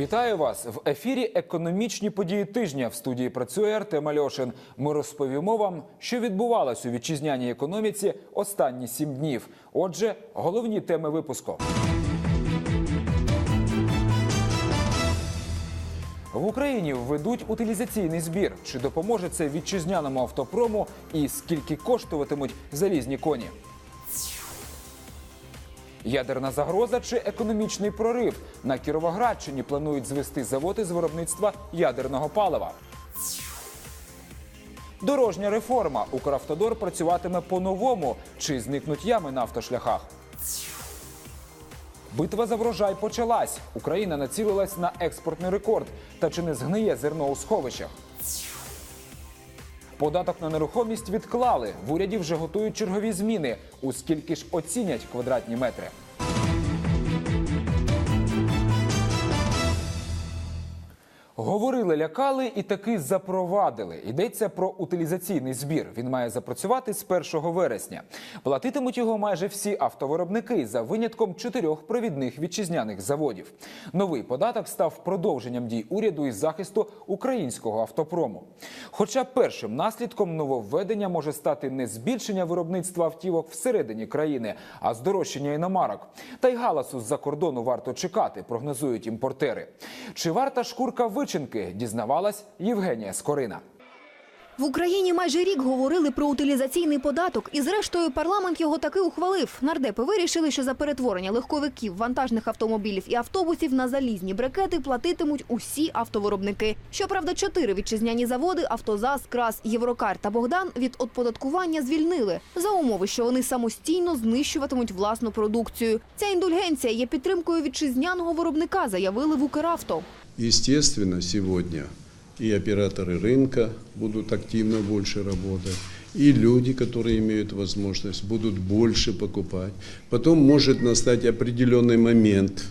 Вітаю вас в ефірі Економічні події тижня. В студії працює Артем Альошин. Ми розповімо вам, що відбувалось у вітчизняній економіці останні сім днів. Отже, головні теми випуску. В Україні введуть утилізаційний збір. Чи допоможе це вітчизняному автопрому і скільки коштуватимуть залізні коні? Ядерна загроза чи економічний прорив на Кіровоградщині планують звести заводи з виробництва ядерного палива. Дорожня реформа. Укравтодор працюватиме по-новому. Чи зникнуть ями на автошляхах? Битва за врожай почалась. Україна націлилась на експортний рекорд. Та чи не згниє зерно у сховищах? Податок на нерухомість відклали. В уряді вже готують чергові зміни. У скільки ж оцінять квадратні метри? Говорили, лякали і таки запровадили. Йдеться про утилізаційний збір. Він має запрацювати з 1 вересня. Платитимуть його майже всі автовиробники за винятком чотирьох провідних вітчизняних заводів. Новий податок став продовженням дій уряду із захисту українського автопрому. Хоча першим наслідком нововведення може стати не збільшення виробництва автівок всередині країни, а здорожчання іномарок. Та й галасу з-за кордону варто чекати, прогнозують імпортери. Чи варта шкурка вичинки? Дізнавалась Євгенія Скорина. В Україні майже рік говорили про утилізаційний податок, і зрештою парламент його таки ухвалив. Нардепи вирішили, що за перетворення легковиків, вантажних автомобілів і автобусів на залізні брикети платитимуть усі автовиробники. Щоправда, чотири вітчизняні заводи Автозас, Крас, Єврокар та Богдан від оподаткування звільнили за умови, що вони самостійно знищуватимуть власну продукцію. Ця індульгенція є підтримкою вітчизняного виробника, заявили в Укравто. Естественно, сегодня и операторы рынка будут активно больше работать, и люди, которые имеют возможность, будут больше покупать. Потом может настать определенный момент,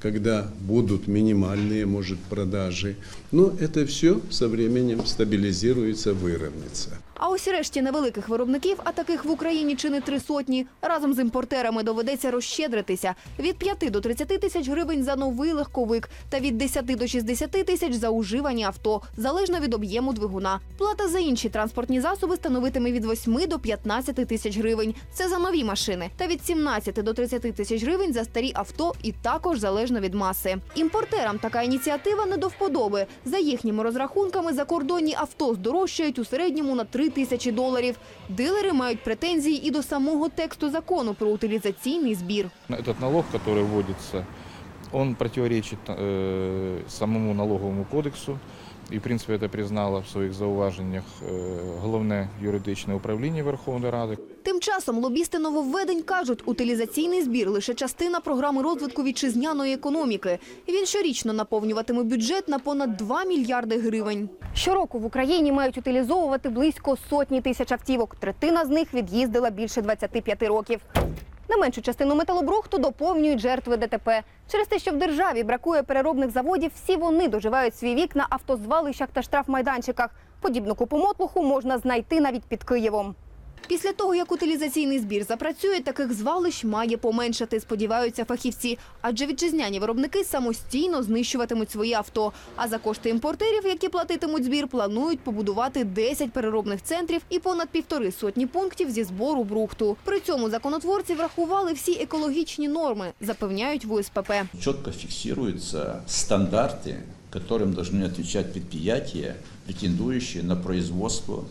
когда будут минимальные, может, продажи. Но это все со временем стабилизируется, выровняется. А ось решті невеликих виробників, а таких в Україні чи не три сотні, разом з імпортерами доведеться розщедритися від 5 до 30 тисяч гривень за новий легковик та від 10 до 60 тисяч за уживані авто, залежно від об'єму двигуна. Плата за інші транспортні засоби становитиме від 8 до 15 тисяч гривень. Це за нові машини, та від 17 до 30 тисяч гривень за старі авто і також залежно від маси. Імпортерам така ініціатива не до вподоби. За їхніми розрахунками, закордонні авто здорожчають у середньому на 3 тисячі доларів. Дилери мають претензії і до самого тексту закону про утилізаційний збір. Этот налог, который вводится, он противоречит э, самому налоговому кодексу. І, в принципі, це признало в своїх зауваженнях е, головне юридичне управління Верховної Ради. Тим часом лобісти нововведень кажуть, утилізаційний збір лише частина програми розвитку вітчизняної економіки. Він щорічно наповнюватиме бюджет на понад 2 мільярди гривень. Щороку в Україні мають утилізовувати близько сотні тисяч автівок. Третина з них від'їздила більше 25 років. Не меншу частину металобрухту доповнюють жертви ДТП. Через те, що в державі бракує переробних заводів, всі вони доживають свій вік на автозвалищах та штрафмайданчиках. Подібну купу мотлуху можна знайти навіть під Києвом. Після того, як утилізаційний збір запрацює, таких звалищ має поменшати, сподіваються фахівці. Адже вітчизняні виробники самостійно знищуватимуть свої авто. А за кошти імпортерів, які платитимуть збір, планують побудувати 10 переробних центрів і понад півтори сотні пунктів зі збору брухту. При цьому законотворці врахували всі екологічні норми, запевняють в УСПП. четко фиксируются стандарты, которым должны отвечать предприятия, претендующие на производство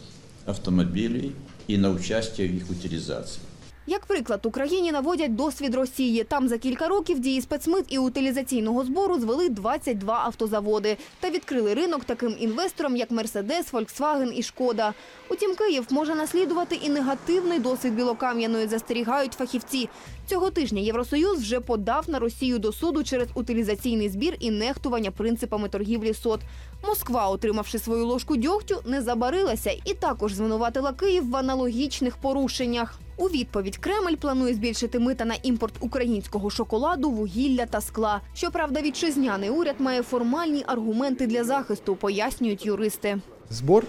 автомобилей и на участие в их утилизации. Як приклад, Україні наводять досвід Росії. Там за кілька років дії спецмит і утилізаційного збору звели 22 автозаводи та відкрили ринок таким інвесторам, як Мерседес, Фольксваген і Шкода. Утім, Київ може наслідувати і негативний досвід білокам'яної, застерігають фахівці. Цього тижня Євросоюз вже подав на Росію до суду через утилізаційний збір і нехтування принципами торгівлі сот. Москва, отримавши свою ложку дьогтю, не забарилася і також звинуватила Київ в аналогічних порушеннях. У відповідь Кремль планує збільшити мита на імпорт українського шоколаду, вугілля та скла. Щоправда, вітчизняний уряд має формальні аргументи для захисту, пояснюють юристи. Сбор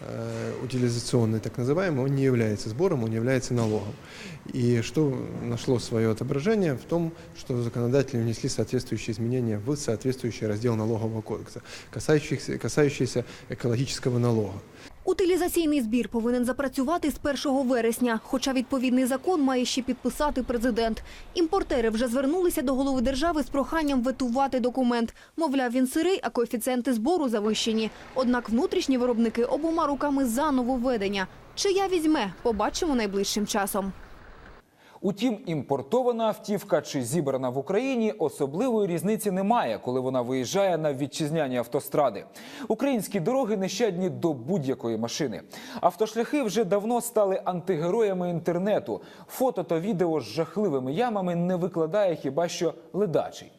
э, утилизационный, так называемый, он не является сбором, он не является налогом. И что нашло свое отображение в том, что законодатели внесли соответствующие изменения в соответствующий раздел налогового кодекса, касающихся, касающиеся экологического налога. Утилізаційний збір повинен запрацювати з 1 вересня, хоча відповідний закон має ще підписати президент. Імпортери вже звернулися до голови держави з проханням ветувати документ. Мовляв, він сирий, а коефіцієнти збору завищені. Однак внутрішні виробники обома руками за нововведення. Чия візьме, побачимо найближчим часом. Утім, імпортована автівка чи зібрана в Україні особливої різниці немає, коли вона виїжджає на вітчизняні автостради. Українські дороги нещадні до будь-якої машини. Автошляхи вже давно стали антигероями інтернету. Фото та відео з жахливими ямами не викладає хіба що ледачий.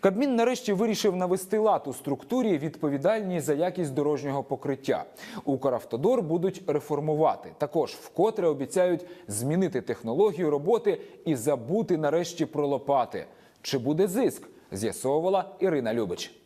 Кабмін нарешті вирішив навести лад у структурі, відповідальній за якість дорожнього покриття. Укравтодор будуть реформувати. Також вкотре обіцяють змінити технологію роботи і забути нарешті про лопати. Чи буде зиск? З'ясовувала Ірина Любич.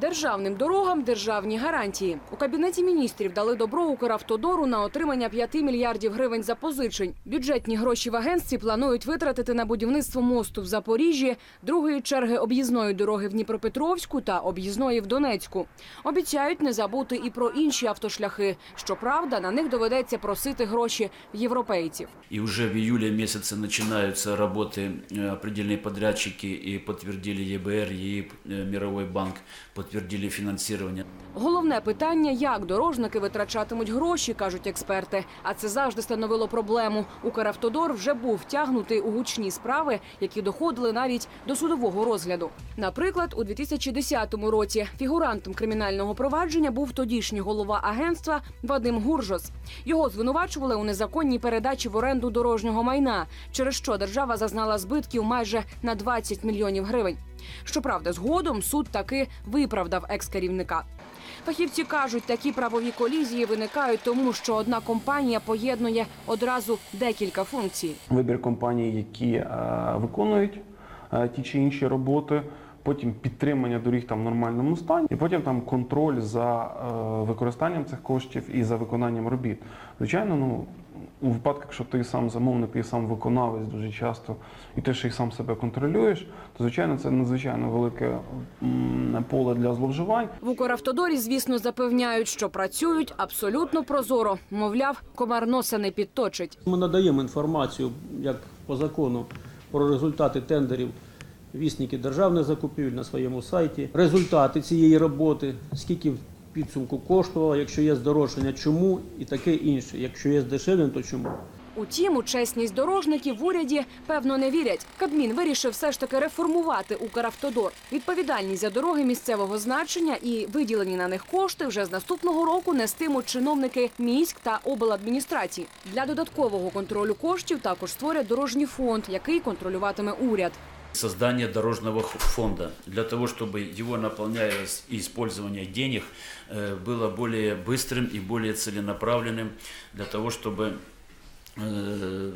Державним дорогам державні гарантії. У кабінеті міністрів дали добро Укравтодору на отримання 5 мільярдів гривень запозичень. Бюджетні гроші в агентстві планують витратити на будівництво мосту в Запоріжжі, другої черги об'їзної дороги в Дніпропетровську та об'їзної в Донецьку. Обіцяють не забути і про інші автошляхи. Щоправда, на них доведеться просити гроші в європейців. И уже в июле месяце начинаются работы э, определенные подрядчики и подтвердили ЕБР, ЕИП, э, Мировой банк, подтвердили финансирование. Головне питання, як дорожники витрачатимуть гроші, кажуть експерти. А це завжди становило проблему. Укравтодор вже був втягнутий у гучні справи, які доходили навіть до судового розгляду. Наприклад, у 2010 році фігурантом кримінального провадження був тодішній голова агентства Вадим Гуржос. Його звинувачували у незаконній передачі в оренду дорожнього майна, через що держава зазнала збитків майже на 20 мільйонів гривень. Щоправда, згодом суд таки виправдав екс-керівника. Фахівці кажуть, такі правові колізії виникають тому, що одна компанія поєднує одразу декілька функцій. вибір компаній, які е, виконують е, ті чи інші роботи, потім підтримання доріг там в нормальному стані, і потім там контроль за е, використанням цих коштів і за виконанням робіт. Звичайно, ну. У випадках, якщо ти сам замовник і сам виконавець дуже часто, і ти ще й сам себе контролюєш, то звичайно це надзвичайно велике поле для зловживань. В Укравтодорі, звісно, запевняють, що працюють абсолютно прозоро. Мовляв, комар носа не підточить. Ми надаємо інформацію, як по закону, про результати тендерів вісники державних закупівель на своєму сайті, результати цієї роботи, скільки підсумку коштувало, якщо є здорожчання, чому і таке інше. Якщо є здешевлення, то чому. Утім, у чесність дорожників в уряді певно не вірять. Кабмін вирішив все ж таки реформувати Укравтодор. Відповідальність за дороги місцевого значення і виділені на них кошти вже з наступного року нестимуть чиновники міськ та обладміністрацій. Для додаткового контролю коштів також створять дорожній фонд, який контролюватиме уряд. Создание дорожного фонда. Для того, чтобы его наполнялось и использование денег э, было более быстрым и более целенаправленным, для того, чтобы э,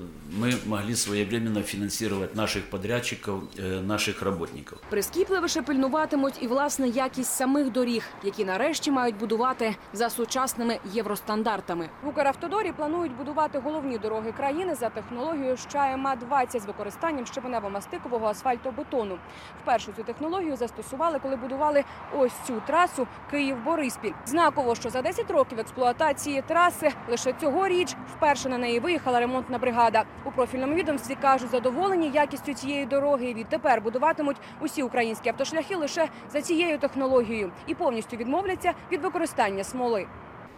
могли своевременно финансировать наших подрядчиков, э, наших работников. Прискіпливіше пильнуватимуть і власне якість самих доріг, які нарешті мають будувати за сучасними євростандартами. В Укравтодорі планують будувати головні дороги країни за технологією ЩАЕМА 20 з використанням щебенево-мастикового асфальтобетону. Вперше цю технологію застосували, коли будували ось цю трасу Київ-Бориспіль. Знаково, що за 10 років експлуатації траси лише цьогоріч вперше на неї виїхала ремонтна бригада. У профільному відомстві кажуть, задоволені якістю цієї дороги. і Відтепер будуватимуть усі українські автошляхи лише за цією технологією і повністю відмовляться від використання смоли.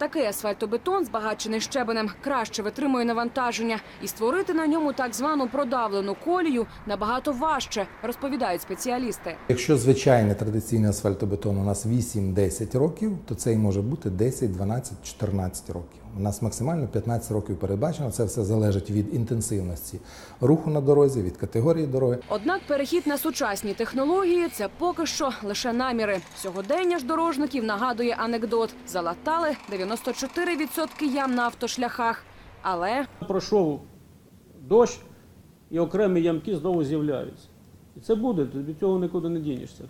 Такий асфальтобетон, збагачений щебенем, краще витримує навантаження, і створити на ньому так звану продавлену колію набагато важче, розповідають спеціалісти. Якщо звичайний традиційний асфальтобетон у нас 8-10 років, то цей може бути 10, 12, 14 років. У нас максимально 15 років передбачено. Це все залежить від інтенсивності руху на дорозі, від категорії дороги. Однак перехід на сучасні технології це поки що лише наміри. Сьогодення ж дорожників нагадує анекдот: залатали 94% ям на автошляхах. Але Пройшов дощ, і окремі ямки знову з'являються. І це буде, від цього нікуди не дінешся.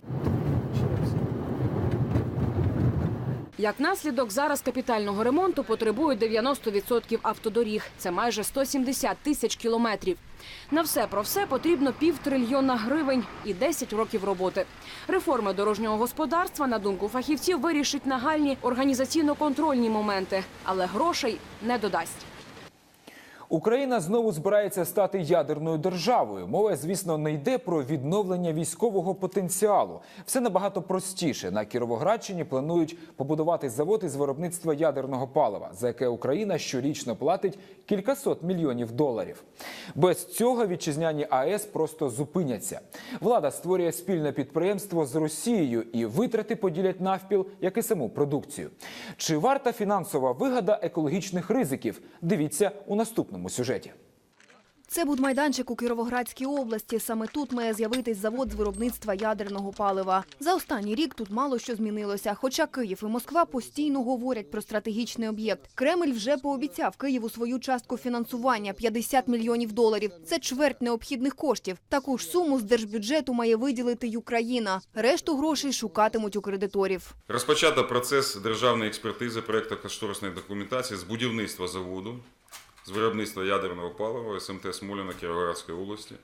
Як наслідок, зараз капітального ремонту потребують 90% автодоріг. Це майже 170 тисяч кілометрів. На все про все потрібно півтрильйона гривень і 10 років роботи. Реформа дорожнього господарства, на думку фахівців, вирішить нагальні організаційно-контрольні моменти, але грошей не додасть. Україна знову збирається стати ядерною державою. Мова, звісно, не йде про відновлення військового потенціалу. Все набагато простіше. На Кіровоградщині планують побудувати завод із виробництва ядерного палива, за яке Україна щорічно платить кількасот мільйонів доларів. Без цього вітчизняні АЕС просто зупиняться. Влада створює спільне підприємство з Росією і витрати поділять навпіл, як і саму продукцію. Чи варта фінансова вигода екологічних ризиків? Дивіться у наступному сюжеті. Це будмайданчик у Кіровоградській області. Саме тут має з'явитись завод з виробництва ядерного палива. За останній рік тут мало що змінилося. Хоча Київ і Москва постійно говорять про стратегічний об'єкт. Кремль вже пообіцяв Києву свою частку фінансування 50 мільйонів доларів. Це чверть необхідних коштів. Таку ж суму з держбюджету має виділити й Україна. Решту грошей шукатимуть у кредиторів. Розпочато процес державної експертизи проекту кошторисної документації з будівництва заводу з виробництва ядерного палива СМТ Смоліна Кіровоградської області.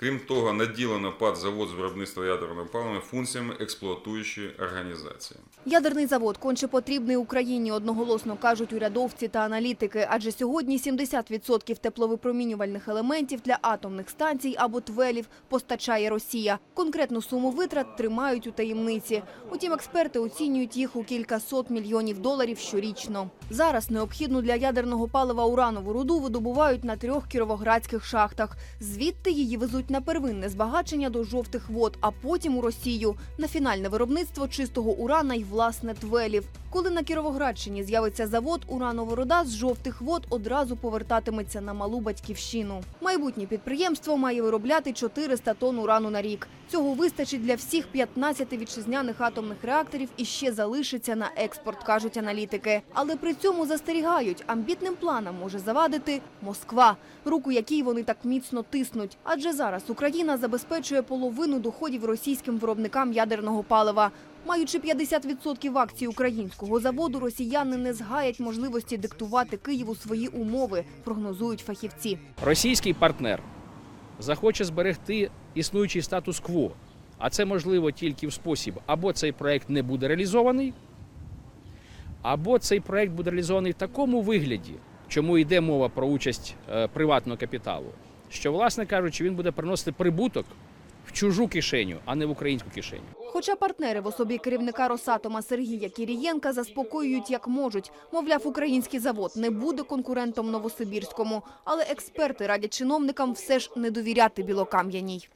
Крім того, наділено ПАД завод з виробництва ядерного палива функціями експлуатуючої організації. Ядерний завод конче потрібний Україні, одноголосно кажуть урядовці та аналітики. Адже сьогодні 70% тепловипромінювальних елементів для атомних станцій або твелів постачає Росія. Конкретну суму витрат тримають у таємниці. Утім, експерти оцінюють їх у кількасот мільйонів доларів щорічно. Зараз необхідну для ядерного палива уранову руду видобувають на трьох кіровоградських шахтах. Звідти її везуть на первинне збагачення до жовтих вод, а потім у Росію на фінальне виробництво чистого урана й власне твелів. Коли на Кіровоградщині з'явиться завод, уранова руда з жовтих вод одразу повертатиметься на малу батьківщину. Майбутнє підприємство має виробляти 400 тонн урану на рік. Цього вистачить для всіх 15 вітчизняних атомних реакторів і ще залишиться на експорт, кажуть аналітики. Але при цьому застерігають, амбітним планам може завадити Москва, руку якій вони так міцно тиснуть. Адже зараз Україна забезпечує половину доходів російським виробникам ядерного палива. Маючи 50% акцій українського заводу, росіяни не згаять можливості диктувати Києву свої умови, прогнозують фахівці. Російський партнер захоче зберегти існуючий статус-кво, а це можливо тільки в спосіб, або цей проект не буде реалізований, або цей проект буде реалізований в такому вигляді, чому йде мова про участь е, приватного капіталу, що, власне кажучи, він буде приносити прибуток в чужу кишеню, а не в українську кишеню. Хоча партнери в особі керівника Росатома Сергія Кірієнка заспокоюють як можуть. Мовляв, український завод не буде конкурентом Новосибірському. Але експерти радять чиновникам все ж не довіряти Білокам'яній.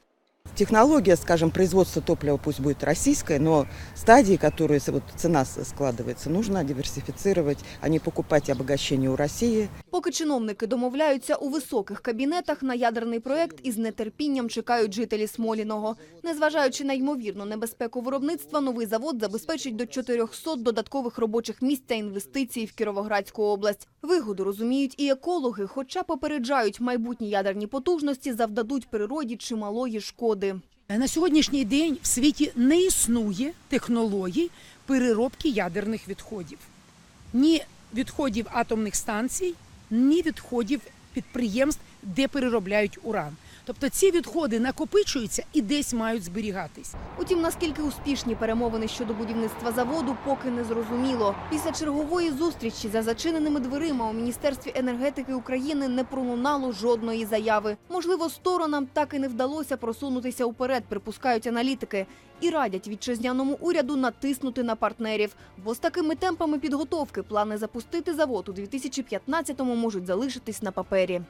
Технология, скажем, производства топлива пусть будет российская, но стадии, которые вот, цена складывается, нужно диверсифицировать, а не покупать обогащение у России. Поки чиновники домовляються у високих кабінетах на ядерний проект із нетерпінням чекають жителі Смоліного. Незважаючи на ймовірну небезпеку виробництва, новий завод забезпечить до 400 додаткових робочих місць та інвестицій в Кіровоградську область. Вигоду розуміють і екологи, хоча попереджають, майбутні ядерні потужності завдадуть природі чималої шкоди. На сьогоднішній день в світі не існує технологій переробки ядерних відходів. Ні відходів атомних станцій, ні відходів підприємств, де переробляють уран. Тобто ці відходи накопичуються і десь мають зберігатись. Утім, наскільки успішні перемовини щодо будівництва заводу, поки не зрозуміло. Після чергової зустрічі за зачиненими дверима у Міністерстві енергетики України не пролунало жодної заяви. Можливо, сторонам так і не вдалося просунутися уперед, припускають аналітики. І радять вітчизняному уряду натиснути на партнерів. Бо з такими темпами підготовки плани запустити завод у 2015-му можуть залишитись на папері.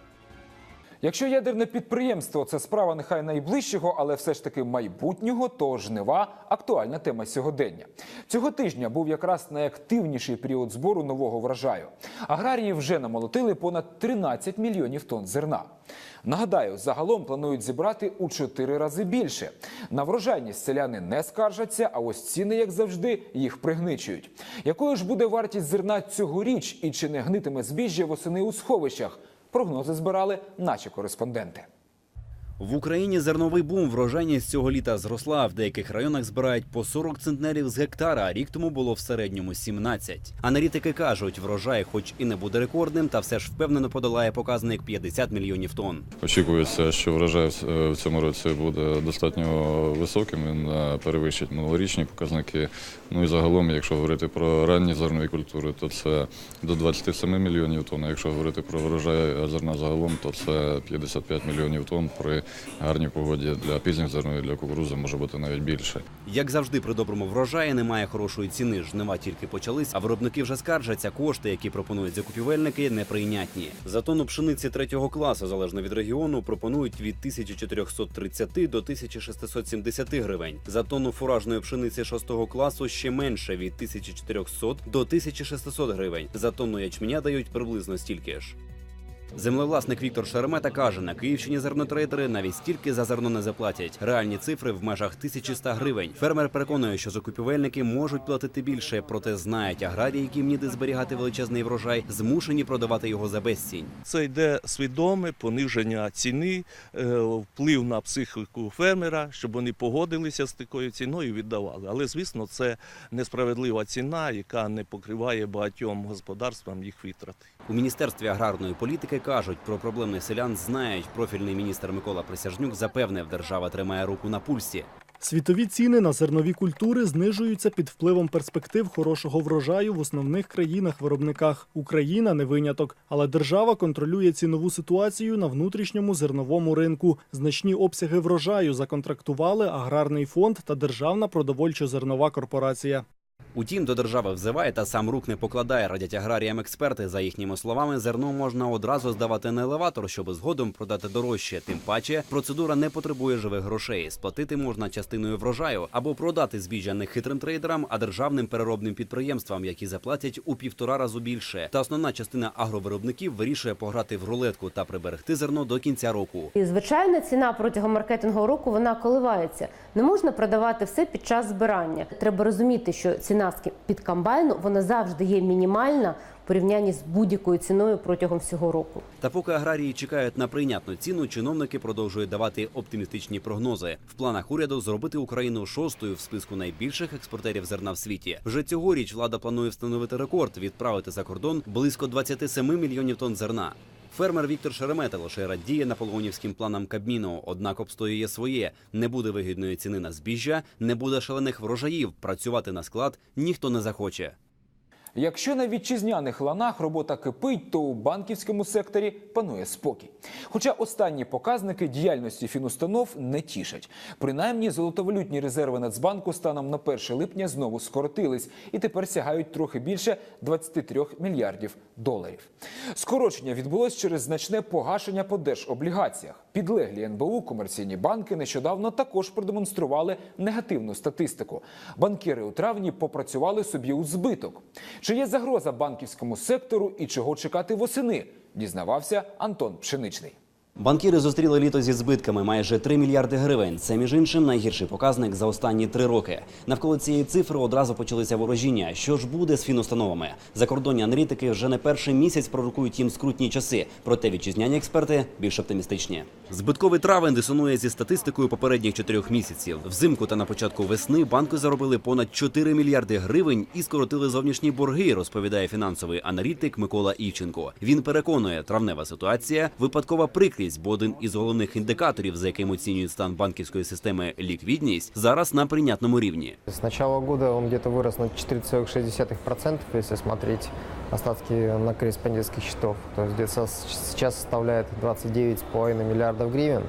Якщо ядерне підприємство це справа нехай найближчого, але все ж таки майбутнього, то жнива актуальна тема сьогодення. Цього тижня був якраз найактивніший період збору нового врожаю. Аграрії вже намолотили понад 13 мільйонів тонн зерна. Нагадаю, загалом планують зібрати у 4 рази більше. На врожайність селяни не скаржаться, а ось ціни, як завжди, їх пригничують. Якою ж буде вартість зерна цьогоріч і чи не гнитиме збіжжя восени у сховищах? Прогнози збирали наші кореспонденти. В Україні зерновий бум врожайність цього літа зросла. В деяких районах збирають по 40 центнерів з гектара, рік тому було в середньому 17. Аналітики кажуть, врожай, хоч і не буде рекордним, та все ж впевнено подолає показник 50 мільйонів тонн. Очікується, що врожай в- цьому році буде достатньо високим, він е, перевищить минулорічні показники. Ну і загалом, якщо говорити про ранні зернові культури, то це до 27 мільйонів тонн. Якщо говорити про врожай зерна загалом, то це 55 мільйонів тонн при гарній погоді для пізніх зернових, для кукурузи може бути навіть більше. Як завжди, при доброму врожаї немає хорошої ціни. Жнива тільки почались, а виробники вже скаржаться. Кошти, які пропонують закупівельники, неприйнятні. За тонну пшениці третього класу, залежно від регіону, пропонують від 1430 до 1670 гривень. За тонну фуражної пшениці шостого класу ще менше від 1400 до 1600 гривень. За тонну ячменя дають приблизно стільки ж. Землевласник Віктор Шеремета каже, на Київщині зернотрейдери навіть стільки за зерно не заплатять. Реальні цифри в межах 1100 гривень. Фермер переконує, що закупівельники можуть платити більше, проте знають аграрії, яким ніде зберігати величезний врожай, змушені продавати його за безцінь. Це йде свідоме пониження ціни, е, вплив на психіку фермера, щоб вони погодилися з такою ціною і віддавали. Але звісно, це несправедлива ціна, яка не покриває багатьом господарствам їх витрати. У міністерстві аграрної політики кажуть, про проблеми селян знають. Профільний міністр Микола Присяжнюк запевнив, держава тримає руку на пульсі. Світові ціни на зернові культури знижуються під впливом перспектив хорошого врожаю в основних країнах-виробниках. Україна не виняток, але держава контролює цінову ситуацію на внутрішньому зерновому ринку. Значні обсяги врожаю законтрактували аграрний фонд та Державна продовольчо-зернова корпорація. Утім, до держави взиває та сам рук не покладає, радять аграріям експерти. За їхніми словами, зерно можна одразу здавати на елеватор, щоб згодом продати дорожче. Тим паче, процедура не потребує живих грошей. Сплатити можна частиною врожаю або продати збіжжя не хитрим трейдерам, а державним переробним підприємствам, які заплатять у півтора разу більше. Та основна частина агровиробників вирішує пограти в рулетку та приберегти зерно до кінця року. І звичайна ціна протягом маркетингового року вона коливається. Не можна продавати все під час збирання. Треба розуміти, що ціна під комбайну вона завжди є мінімальна в порівнянні з будь-якою ціною протягом всього року. Та поки аграрії чекають на прийнятну ціну, чиновники продовжують давати оптимістичні прогнози. В планах уряду зробити Україну шостою в списку найбільших експортерів зерна в світі. Вже цьогоріч влада планує встановити рекорд відправити за кордон близько 27 мільйонів тонн зерна. Фермер Віктор Шеремета лише радіє наполеонівським планам Кабміну, однак обстоює своє. Не буде вигідної ціни на збіжжя, не буде шалених врожаїв. Працювати на склад ніхто не захоче. Якщо на вітчизняних ланах робота кипить, то у банківському секторі панує спокій. Хоча останні показники діяльності фінустанов не тішать. Принаймні, золотовалютні резерви Нацбанку станом на 1 липня знову скоротились і тепер сягають трохи більше 23 мільярдів доларів. Скорочення відбулось через значне погашення по держоблігаціях. Підлеглі НБУ комерційні банки нещодавно також продемонстрували негативну статистику. Банкіри у травні попрацювали собі у збиток. Чи є загроза банківському сектору і чого чекати восени? Дізнавався Антон Пшеничний. Банкіри зустріли літо зі збитками майже 3 мільярди гривень. Це між іншим найгірший показник за останні три роки. Навколо цієї цифри одразу почалися ворожіння. Що ж буде з фінустановами? Закордонні аналітики вже не перший місяць пророкують їм скрутні часи. Проте вітчизняні експерти більш оптимістичні. Збитковий травень дисонує зі статистикою попередніх чотирьох місяців. Взимку та на початку весни банки заробили понад 4 мільярди гривень і скоротили зовнішні борги. Розповідає фінансовий аналітик Микола Івченко. Він переконує, травнева ситуація випадкова прикрість, бо один із головних індикаторів, за яким оцінюють стан банківської системи ліквідність, зараз на прийнятному рівні. С начала года он где-то вырос на 4,6%, если смотреть остатки на корреспондентских счетов. То есть где-то сейчас составляет 29,5 миллиардов гривен.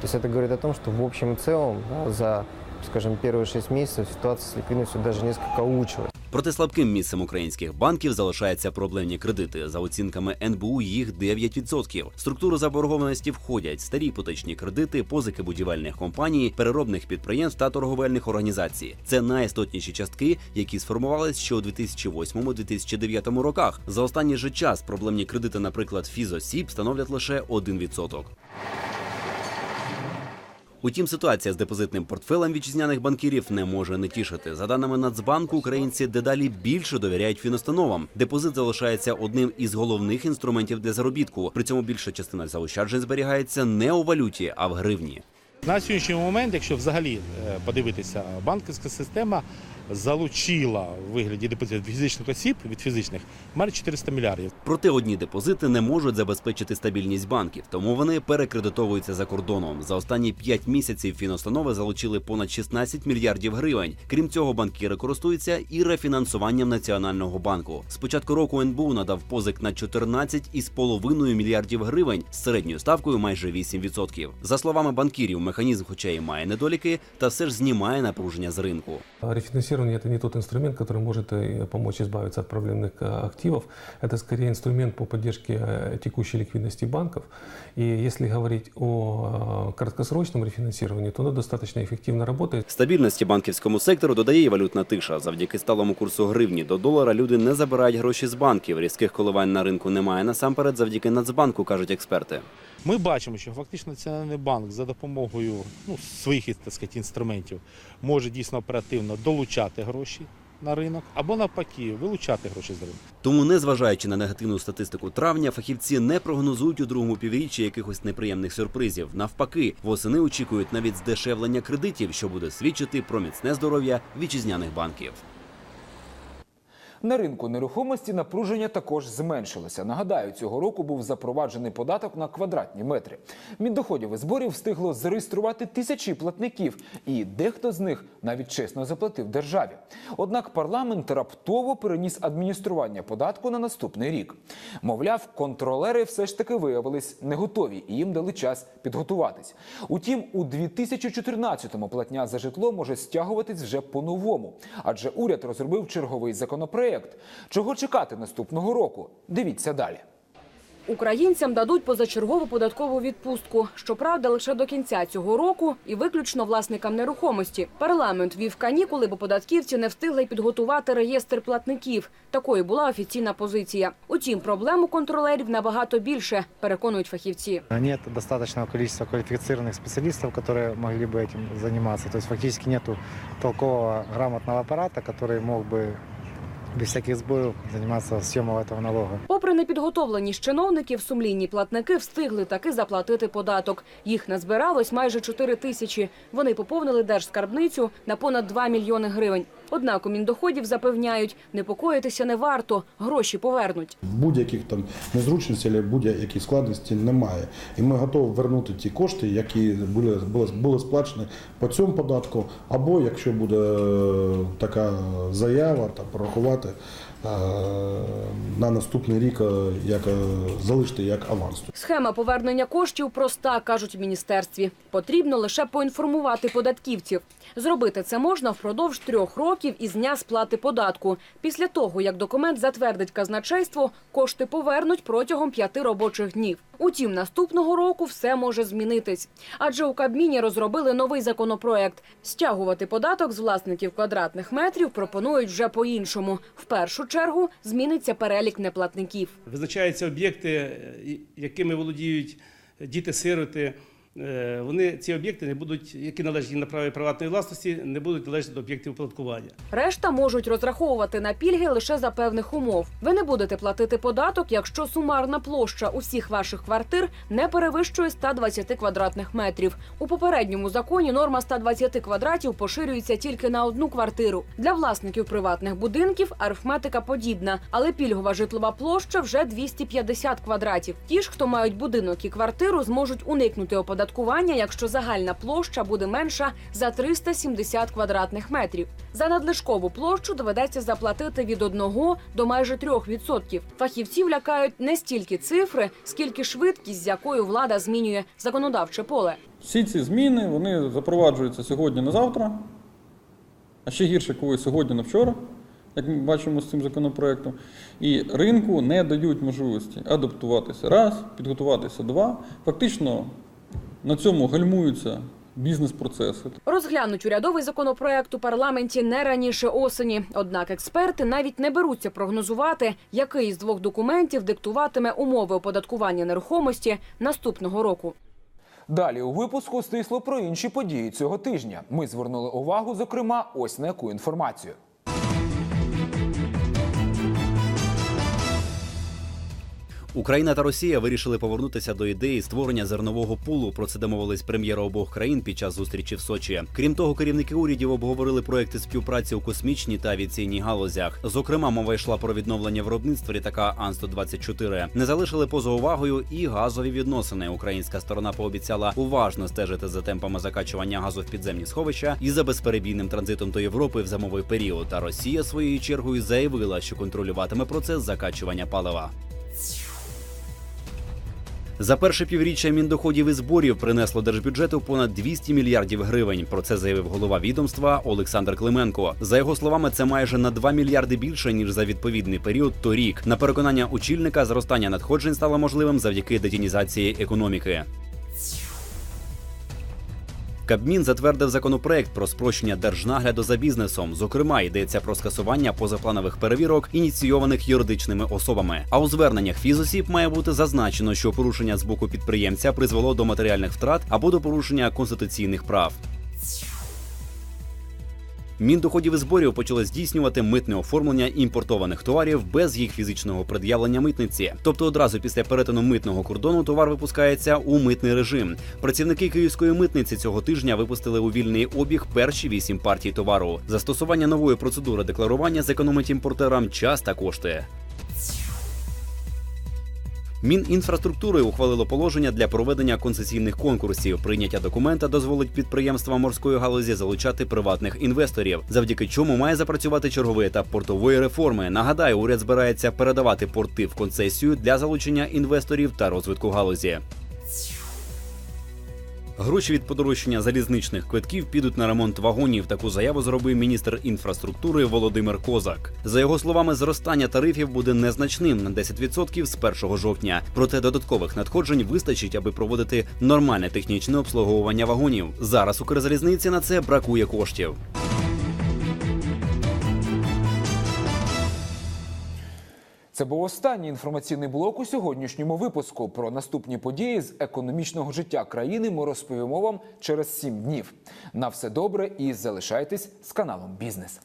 То есть это говорит о том, что в общем и целом да, за, скажем, первые 6 месяцев ситуация с ликвидностью даже несколько улучшилась. Проте слабким місцем українських банків залишаються проблемні кредити. За оцінками НБУ їх 9%. В структуру заборгованості входять старі іпотечні кредити, позики будівельних компаній, переробних підприємств та торговельних організацій. Це найістотніші частки, які сформувались ще у 2008-2009 роках. За останній же час проблемні кредити, наприклад, фізосіб, становлять лише 1%. Утім, ситуація з депозитним портфелем вітчизняних банкірів не може не тішити. За даними Нацбанку, українці дедалі більше довіряють фіностановам. Депозит залишається одним із головних інструментів для заробітку. При цьому більша частина заощаджень зберігається не у валюті, а в гривні. На сьогоднішній момент, якщо взагалі е, подивитися, банківська система залучила в вигляді депозитів фізичних осіб від фізичних майже 400 мільярдів. Проте одні депозити не можуть забезпечити стабільність банків, тому вони перекредитовуються за кордоном. За останні 5 місяців фінустанови залучили понад 16 мільярдів гривень. Крім цього, банкіри користуються і рефінансуванням національного банку. З початку року НБУ надав позик на 14,5 мільярдів гривень з середньою ставкою майже 8%. За словами банкірів, механізм, хоча і має недоліки, та все ж знімає напруження з ринку Рефинансирование – это не тот инструмент, который может э, помочь избавиться от проблемных э, активов. Это скорее инструмент по поддержке э, текущей ликвидности банков. И если говорить о э, краткосрочном рефинансировании, то оно достаточно эффективно работает. Стабільності банківському сектору додає і валютна тиша. Завдяки сталому курсу гривні до долара люди не забирають гроші з банків. Різких коливань на ринку немає насамперед завдяки Нацбанку, кажуть експерти. Ми бачимо, що фактично Національний банк за допомогою ну, своїх так сказати, інструментів може дійсно оперативно долучати гроші на ринок або навпаки вилучати гроші з ринку. Тому, незважаючи на негативну статистику травня, фахівці не прогнозують у другому півріччі якихось неприємних сюрпризів. Навпаки, восени очікують навіть здешевлення кредитів, що буде свідчити про міцне здоров'я вітчизняних банків. На ринку нерухомості напруження також зменшилося. Нагадаю, цього року був запроваджений податок на квадратні метри. Міндоходів і зборів встигло зареєструвати тисячі платників, і дехто з них навіть чесно заплатив державі. Однак парламент раптово переніс адміністрування податку на наступний рік. Мовляв, контролери все ж таки виявились не готові і їм дали час підготуватись. Утім, у 2014-му платня за житло може стягуватись вже по-новому, адже уряд розробив черговий законопроект Чого чекати наступного року? Дивіться далі. Українцям дадуть позачергову податкову відпустку. Щоправда, лише до кінця цього року і виключно власникам нерухомості. Парламент вів канікули, бо податківці не встигли підготувати реєстр платників. Такою була офіційна позиція. Утім, проблем у контролерів набагато більше, переконують фахівці. Нет достаточного количества квалифицированных специалистов, которые могли бы этим заниматься. То есть фактически нету толкового грамотного аппарата, который мог бы без всяких сбоев займатися съемом этого налогу. Попри непідготовленість чиновників, сумлінні платники встигли таки заплатити податок. Їх назбиралось майже 4 тисячі. Вони поповнили держскарбницю на понад 2 мільйони гривень. Однак у Міндоходів запевняють, непокоїтися не варто, гроші повернуть. Будь-яких там незручностей будь-яких складностей немає. І ми готові вернути ті кошти, які були, були, сплачені по цьому податку, або якщо буде е, така заява, та порахувати на наступний рік, е, як е, залишити як аванс. Схема повернення коштів проста, кажуть в міністерстві. Потрібно лише поінформувати податківців. Зробити це можна впродовж трьох років із дня сплати податку. Після того, як документ затвердить казначейство, кошти повернуть протягом п'яти робочих днів. Утім, наступного року все може змінитись. Адже у Кабміні розробили новий законопроект. Стягувати податок з власників квадратних метрів пропонують вже по-іншому. В першу чергу зміниться перелік неплатників. Визначаються об'єкти, е, якими володіють діти-сироти. Е, Вони ці об'єкти не будуть, які належать на праві приватної власності, не будуть належати до об'єктів оподаткування. Решта можуть розраховувати на пільги лише за певних умов. Ви не будете платити податок, якщо сумарна площа усіх ваших квартир не перевищує 120 квадратних метрів. У попередньому законі норма 120 квадратів поширюється тільки на одну квартиру. Для власників приватних будинків арифметика подібна, але пільгова житлова площа вже 250 квадратів. Ті ж, хто мають будинок і квартиру, зможуть уникнути оподаткування, якщо загальна площа буде менша за 370 квадратних метрів. За надлишкову площу доведеться заплатити від 1 до майже 3%. Фахівців лякають не стільки цифри, скільки швидкість, з якою влада змінює законодавче поле. Всі ці зміни вони запроваджуються сьогодні на завтра, а ще гірше, коли сьогодні на вчора, як ми бачимо з цим законопроектом. І ринку не дають можливості адаптуватися раз, підготуватися два. Фактично на цьому гальмуються бізнес-процеси. Розглянуть урядовий законопроект у парламенті не раніше осені. Однак експерти навіть не беруться прогнозувати, який з двох документів диктуватиме умови оподаткування нерухомості наступного року. Далі у випуску стисло про інші події цього тижня. Ми звернули увагу, зокрема, ось на яку інформацію. Україна та Росія вирішили повернутися до ідеї створення зернового пулу. Про це домовились прем'єри обох країн під час зустрічі в Сочі. Крім того, керівники урядів обговорили проекти співпраці у космічній та авіаційній галузях. Зокрема, мова йшла про відновлення виробництва літака Ан-124. Не залишили поза увагою і газові відносини. Українська сторона пообіцяла уважно стежити за темпами закачування газу в підземні сховища і за безперебійним транзитом до Європи в зимовий період. А Росія своєю чергою заявила, що контролюватиме процес закачування палива. За перше півріччя міндоходів і зборів принесло держбюджету понад 200 мільярдів гривень. Про це заявив голова відомства Олександр Клименко. За його словами, це майже на 2 мільярди більше ніж за відповідний період торік. На переконання очільника зростання надходжень стало можливим завдяки детінізації економіки. Кабмін затвердив законопроект про спрощення держнагляду за бізнесом. Зокрема, йдеться про скасування позапланових перевірок, ініційованих юридичними особами. А у зверненнях фізосіб має бути зазначено, що порушення з боку підприємця призвело до матеріальних втрат або до порушення конституційних прав. Міндоходів і зборів почали здійснювати митне оформлення імпортованих товарів без їх фізичного пред'явлення митниці. Тобто одразу після перетину митного кордону товар випускається у митний режим. Працівники київської митниці цього тижня випустили у вільний обіг перші вісім партій товару. Застосування нової процедури декларування зекономить імпортерам час та кошти. Мінінфраструктури ухвалило положення для проведення концесійних конкурсів. Прийняття документа дозволить підприємствам морської галузі залучати приватних інвесторів, завдяки чому має запрацювати черговий етап портової реформи. Нагадаю, уряд збирається передавати порти в концесію для залучення інвесторів та розвитку галузі. Гроші від подорожчання залізничних квитків підуть на ремонт вагонів. Таку заяву зробив міністр інфраструктури Володимир Козак. За його словами, зростання тарифів буде незначним на 10% з 1 жовтня. Проте додаткових надходжень вистачить, аби проводити нормальне технічне обслуговування вагонів. Зараз Укрзалізниці на це бракує коштів. Це був останній інформаційний блок у сьогоднішньому випуску. Про наступні події з економічного життя країни ми розповімо вам через сім днів. На все добре і залишайтесь з каналом Бізнес.